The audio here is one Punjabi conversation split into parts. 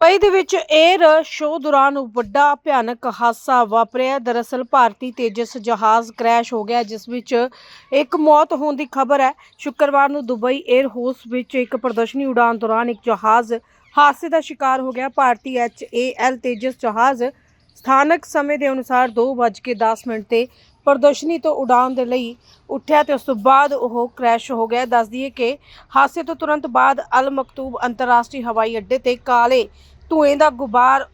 ਦੁਬਈ ਦੇ ਵਿੱਚ 에ਅਰ ਸ਼ੋਅ ਦੌਰਾਨ ਵੱਡਾ ਭਿਆਨਕ ਹਾਦਸਾ ਵਾਪਰਿਆ। ਦਰਅਸਲ ਭਾਰਤੀ ਤੇਜਸ ਜਹਾਜ਼ ਕ੍ਰੈਸ਼ ਹੋ ਗਿਆ, ਜਿਸ ਵਿੱਚ ਇੱਕ ਮੌਤ ਹੋਣ ਦੀ ਖਬਰ ਹੈ। ਸ਼ੁੱਕਰਵਾਰ ਨੂੰ ਦੁਬਈ 에ਅਰ ਹਾਊਸ ਵਿੱਚ ਇੱਕ ਪ੍ਰਦਰਸ਼ਨੀ ਉਡਾਨ ਦੌਰਾਨ ਇੱਕ ਜਹਾਜ਼ ਹਾਦਸੇ ਦਾ ਸ਼ਿਕਾਰ ਹੋ ਗਿਆ। ਭਾਰਤੀ ਐਚ ਏ ਐਲ ਤੇਜਸ ਜਹਾਜ਼ ਸਥਾਨਕ ਸਮੇਂ ਦੇ ਅਨੁਸਾਰ 2:10 ਮਿੰਟ ਤੇ ਪ੍ਰਦਰਸ਼ਨੀ ਤੋਂ ਉਡਾਨ ਦੇ ਲਈ ਉੱਠਿਆ ਤੇ ਉਸ ਤੋਂ ਬਾਅਦ ਉਹ ਕ੍ਰੈਸ਼ ਹੋ ਗਿਆ। ਦੱਸ ਦਈਏ ਕਿ ਹਾਦਸੇ ਤੋਂ ਤੁਰੰਤ ਬਾਅਦ ਅਲ ਮਕਤੂਬ ਅੰਤਰਰਾਸ਼ਟਰੀ ਹਵਾਈ ਅੱਡੇ ਤੇ ਕਾਲੇ ਧੂਏ ਦਾ ਗੁਬਾਰ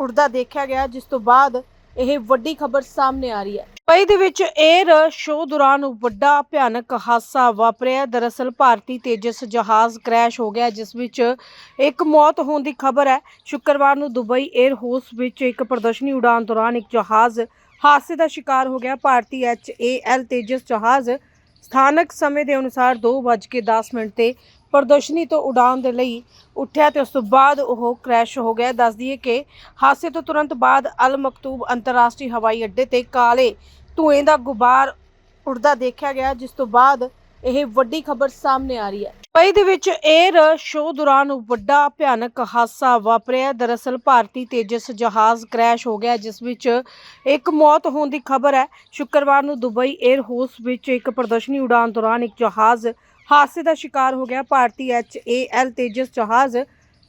ਉੱਡਦਾ ਦੇਖਿਆ ਗਿਆ, ਜਿਸ ਤੋਂ ਬਾਅਦ ਇਹ ਵੱਡੀ ਖਬਰ ਸਾਹਮਣੇ ਆ ਰਹੀ ਹੈ। ਦੁਬਈ ਦੇ ਵਿੱਚ 에ਅਰ ਸ਼ੋਅ ਦੌਰਾਨ ਵੱਡਾ ਭਿਆਨਕ ਹਾਦਸਾ ਵਾਪਰਿਆ। ਦਰਅਸਲ ਭਾਰਤੀ ਤੇਜਸ ਜਹਾਜ਼ ਕ੍ਰੈਸ਼ ਹੋ ਗਿਆ, ਜਿਸ ਵਿੱਚ ਇੱਕ ਮੌਤ ਹੋਣ ਦੀ ਖਬਰ ਹੈ। ਸ਼ੁੱਕਰਵਾਰ ਨੂੰ ਦੁਬਈ 에ਅਰ ਹਾਊਸ ਵਿੱਚ ਇੱਕ ਪ੍ਰਦਰਸ਼ਨੀ ਉਡਾਨ ਦੌਰਾਨ ਇੱਕ ਜਹਾਜ਼ ਹਾਦਸੇ ਦਾ ਸ਼ਿਕਾਰ ਹੋ ਗਿਆ ਭਾਰਤੀ ਐਚ.ਏ.ਐਲ ਤੇਜਸ ਜਹਾਜ਼। ਸਥਾਨਕ ਸਮੇਂ ਦੇ ਅਨੁਸਾਰ 2:10 ਮਿੰਟ ਤੇ ਪ੍ਰਦਰਸ਼ਨੀ ਤੋਂ ਉਡਾਨ ਦੇ ਲਈ ਉੱਠਿਆ ਤੇ ਉਸ ਤੋਂ ਬਾਅਦ ਉਹ ਕ੍ਰੈਸ਼ ਹੋ ਗਿਆ। ਦੱਸ ਦਈਏ ਕਿ ਹਾਦਸੇ ਤੋਂ ਤੁਰੰਤ ਬਾਅਦ ਅਲ ਮਕਤੂਬ ਅੰਤਰਰਾਸ਼ਟਰੀ ਹਵਾਈ ਅੱਡੇ ਤੇ ਕਾਲੇ ਧੂਏ ਦਾ ਗੁਬਾਰ ਉੱਡਦਾ ਦੇਖਿਆ ਗਿਆ, ਜਿਸ ਤੋਂ ਬਾਅਦ ਇਹ ਵੱਡੀ ਖਬਰ ਸਾਹਮਣੇ ਆ ਰਹੀ ਹੈ। ਦੁਬਈ ਦੇ ਵਿੱਚ 에ਅਰ ਸ਼ੋਅ ਦੌਰਾਨ ਵੱਡਾ ਭਿਆਨਕ ਹਾਦਸਾ ਵਾਪਰਿਆ। ਦਰਅਸਲ ਭਾਰਤੀ ਤੇਜਸ ਜਹਾਜ਼ ਕ੍ਰੈਸ਼ ਹੋ ਗਿਆ, ਜਿਸ ਵਿੱਚ ਇੱਕ ਮੌਤ ਹੋਣ ਦੀ ਖਬਰ ਹੈ। ਸ਼ੁੱਕਰਵਾਰ ਨੂੰ ਦੁਬਈ 에ਅਰ ਹਾਊਸ ਵਿੱਚ ਇੱਕ ਪ੍ਰਦਰਸ਼ਨੀ ਉਡਾਨ ਦੌਰਾਨ ਇੱਕ ਜਹਾਜ਼ ਹਾਦਸੇ ਦਾ ਸ਼ਿਕਾਰ ਹੋ ਗਿਆ। ਭਾਰਤੀ ਐਚ ਏ ਐਲ ਤੇਜਸ ਜਹਾਜ਼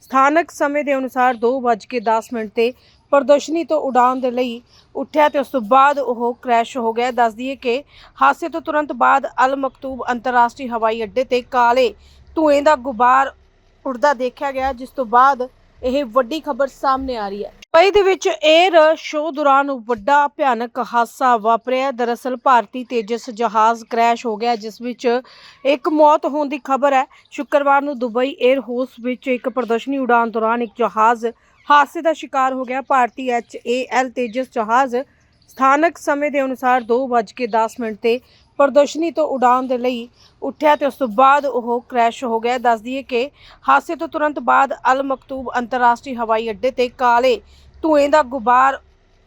ਸਥਾਨਕ ਸਮੇਂ ਦੇ ਅਨੁਸਾਰ 2:10 ਮਿੰਟ ਤੇ ਪ੍ਰਦਰਸ਼ਨੀ ਤੋਂ ਉਡਾਉਣ ਦੇ ਲਈ ਉੱਠਿਆ ਤੇ ਉਸ ਤੋਂ ਬਾਅਦ ਉਹ ਕ੍ਰੈਸ਼ ਹੋ ਗਿਆ। ਦੱਸ ਦਈਏ ਕਿ ਹਾਦਸੇ ਤੋਂ ਤੁਰੰਤ ਬਾਅਦ ਅਲ ਮਕਤੂਬ ਅੰਤਰਰਾਸ਼ਟਰੀ ਹਵਾਈ ਅੱਡੇ ਤੇ ਕਾਲੇ ਧੂਏ ਦਾ ਗੁਬਾਰ ਉੱਡਦਾ ਦੇਖਿਆ ਗਿਆ, ਜਿਸ ਤੋਂ ਬਾਅਦ ਇਹ ਵੱਡੀ ਖਬਰ ਸਾਹਮਣੇ ਆ ਰਹੀ ਹੈ। ਦੁਬਈ ਦੇ ਵਿੱਚ 에ਅਰ ਸ਼ੋਅ ਦੌਰਾਨ ਵੱਡਾ ਭਿਆਨਕ ਹਾਦਸਾ ਵਾਪਰਿਆ। ਦਰਅਸਲ ਭਾਰਤੀ ਤੇਜਸ ਜਹਾਜ਼ ਕ੍ਰੈਸ਼ ਹੋ ਗਿਆ, ਜਿਸ ਵਿੱਚ ਇੱਕ ਮੌਤ ਹੋਣ ਦੀ ਖਬਰ ਹੈ। ਸ਼ੁੱਕਰਵਾਰ ਨੂੰ ਦੁਬਈ 에ਅਰ ਹਾਊਸ ਵਿੱਚ ਇੱਕ ਪ੍ਰਦਰਸ਼ਨੀ ਉਡਾਨ ਦੌਰਾਨ ਇੱਕ ਜਹਾਜ਼ ਹਾਦਸੇ ਦਾ ਸ਼ਿਕਾਰ ਹੋ ਗਿਆ। ਭਾਰਤੀ ਐਚ.ਏ.ਐਲ ਤੇਜਸ ਜਹਾਜ਼ ਸਥਾਨਕ ਸਮੇਂ ਦੇ ਅਨੁਸਾਰ 2:10 ਮਿੰਟ ਤੇ ਪ੍ਰਦਰਸ਼ਨੀ ਤੋਂ ਉਡਾਨ ਦੇ ਲਈ ਉੱਠਿਆ ਤੇ ਉਸ ਤੋਂ ਬਾਅਦ ਉਹ ਕ੍ਰੈਸ਼ ਹੋ ਗਿਆ। ਦੱਸ ਦਈਏ ਕਿ ਹਾਦਸੇ ਤੋਂ ਤੁਰੰਤ ਬਾਅਦ ਅਲ ਮਕਤੂਬ ਅੰਤਰਰਾਸ਼ਟਰੀ ਹਵਾਈ ਅੱਡੇ ਤੇ ਕਾਲੇ ਧੂਏ ਦਾ ਗੁਬਾਰ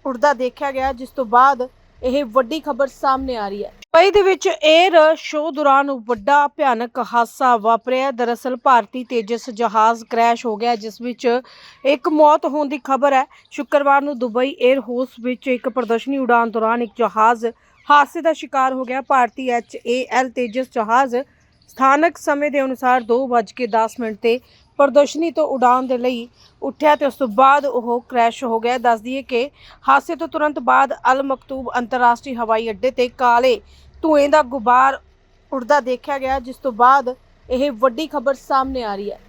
ਉੱਡਦਾ ਦੇਖਿਆ ਗਿਆ, ਜਿਸ ਤੋਂ ਬਾਅਦ ਇਹ ਵੱਡੀ ਖਬਰ ਸਾਹਮਣੇ ਆ ਰਹੀ ਹੈ। ਦੁਬਈ ਦੇ ਵਿੱਚ 에ਅਰ ਸ਼ੋਅ ਦੌਰਾਨ ਵੱਡਾ ਭਿਆਨਕ ਹਾਦਸਾ ਵਾਪਰਿਆ। ਦਰਅਸਲ ਭਾਰਤੀ ਤੇਜਸ ਜਹਾਜ਼ ਕ੍ਰੈਸ਼ ਹੋ ਗਿਆ, ਜਿਸ ਵਿੱਚ ਇੱਕ ਮੌਤ ਹੋਣ ਦੀ ਖਬਰ ਹੈ। ਸ਼ੁੱਕਰਵਾਰ ਨੂੰ ਦੁਬਈ 에ਅਰ ਹਾਊਸ ਵਿੱਚ ਇੱਕ ਪ੍ਰਦਰਸ਼ਨੀ ਉਡਾਨ ਦੌਰਾਨ ਇੱਕ ਜਹਾਜ਼ ਹਾਦਸੇ ਦਾ ਸ਼ਿਕਾਰ ਹੋ ਗਿਆ। ਭਾਰਤੀ ਐਚ ਏ ਐਲ ਤੇਜਸ ਜਹਾਜ਼ ਸਥਾਨਕ ਸਮੇਂ ਦੇ ਅਨੁਸਾਰ 2:10 ਮਿੰਟ ਤੇ ਪ੍ਰਦਰਸ਼ਨੀ ਤੋਂ ਉਡਾਨ ਦੇ ਲਈ ਉੱਠਿਆ ਤੇ ਉਸ ਤੋਂ ਬਾਅਦ ਉਹ ਕ੍ਰੈਸ਼ ਹੋ ਗਿਆ। ਦੱਸ ਦਈਏ ਕਿ ਹਾਦਸੇ ਤੋਂ ਤੁਰੰਤ ਬਾਅਦ ਅਲ ਮਕਤੂਬ ਅੰਤਰਰਾਸ਼ਟਰੀ ਹਵਾਈ ਅੱਡੇ ਤੇ ਕਾਲੇ ਧੂਏ ਦਾ ਗੁਬਾਰ ਉੱਡਦਾ ਦੇਖਿਆ ਗਿਆ, ਜਿਸ ਤੋਂ ਬਾਅਦ ਇਹ ਵੱਡੀ ਖਬਰ ਸਾਹਮਣੇ ਆ ਰਹੀ ਹੈ।